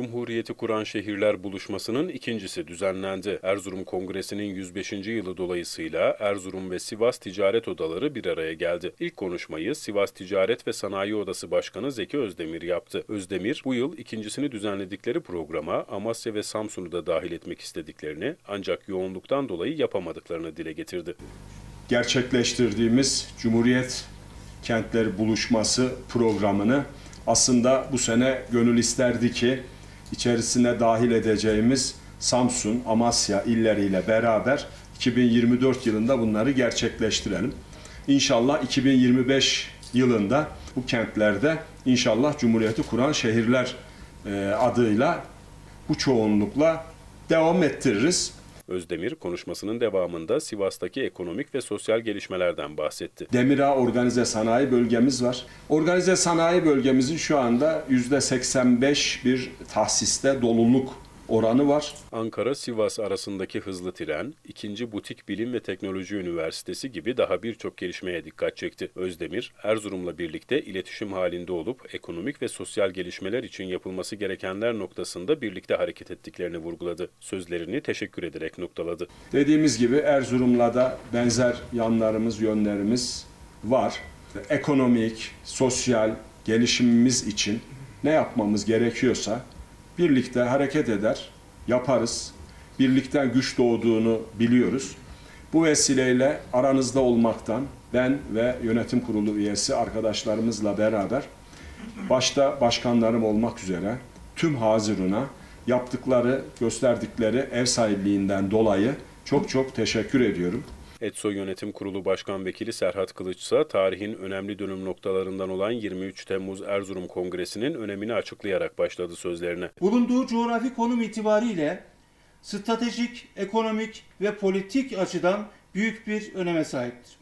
Cumhuriyeti kuran şehirler buluşmasının ikincisi düzenlendi. Erzurum Kongresi'nin 105. yılı dolayısıyla Erzurum ve Sivas Ticaret Odaları bir araya geldi. İlk konuşmayı Sivas Ticaret ve Sanayi Odası Başkanı Zeki Özdemir yaptı. Özdemir, bu yıl ikincisini düzenledikleri programa Amasya ve Samsun'u da dahil etmek istediklerini ancak yoğunluktan dolayı yapamadıklarını dile getirdi. gerçekleştirdiğimiz Cumhuriyet Kentleri Buluşması programını aslında bu sene gönül isterdi ki içerisine dahil edeceğimiz Samsun, Amasya illeriyle beraber 2024 yılında bunları gerçekleştirelim. İnşallah 2025 yılında bu kentlerde inşallah Cumhuriyeti kuran şehirler e, adıyla bu çoğunlukla devam ettiririz. Özdemir konuşmasının devamında Sivas'taki ekonomik ve sosyal gelişmelerden bahsetti. Demirağ Organize Sanayi Bölgemiz var. Organize Sanayi Bölgemizin şu anda %85 bir tahsiste doluluk oranı var. Ankara-Sivas arasındaki hızlı tren, 2. Butik Bilim ve Teknoloji Üniversitesi gibi daha birçok gelişmeye dikkat çekti. Özdemir, Erzurum'la birlikte iletişim halinde olup ekonomik ve sosyal gelişmeler için yapılması gerekenler noktasında birlikte hareket ettiklerini vurguladı. Sözlerini teşekkür ederek noktaladı. Dediğimiz gibi Erzurum'la da benzer yanlarımız, yönlerimiz var. Ekonomik, sosyal gelişimimiz için ne yapmamız gerekiyorsa birlikte hareket eder, yaparız. Birlikten güç doğduğunu biliyoruz. Bu vesileyle aranızda olmaktan ben ve yönetim kurulu üyesi arkadaşlarımızla beraber başta başkanlarım olmak üzere tüm Hazirun'a yaptıkları, gösterdikleri ev sahipliğinden dolayı çok çok teşekkür ediyorum. ETSO Yönetim Kurulu Başkan Vekili Serhat Kılıç ise tarihin önemli dönüm noktalarından olan 23 Temmuz Erzurum Kongresi'nin önemini açıklayarak başladı sözlerine. bulunduğu coğrafi konum itibariyle stratejik, ekonomik ve politik açıdan büyük bir öneme sahiptir.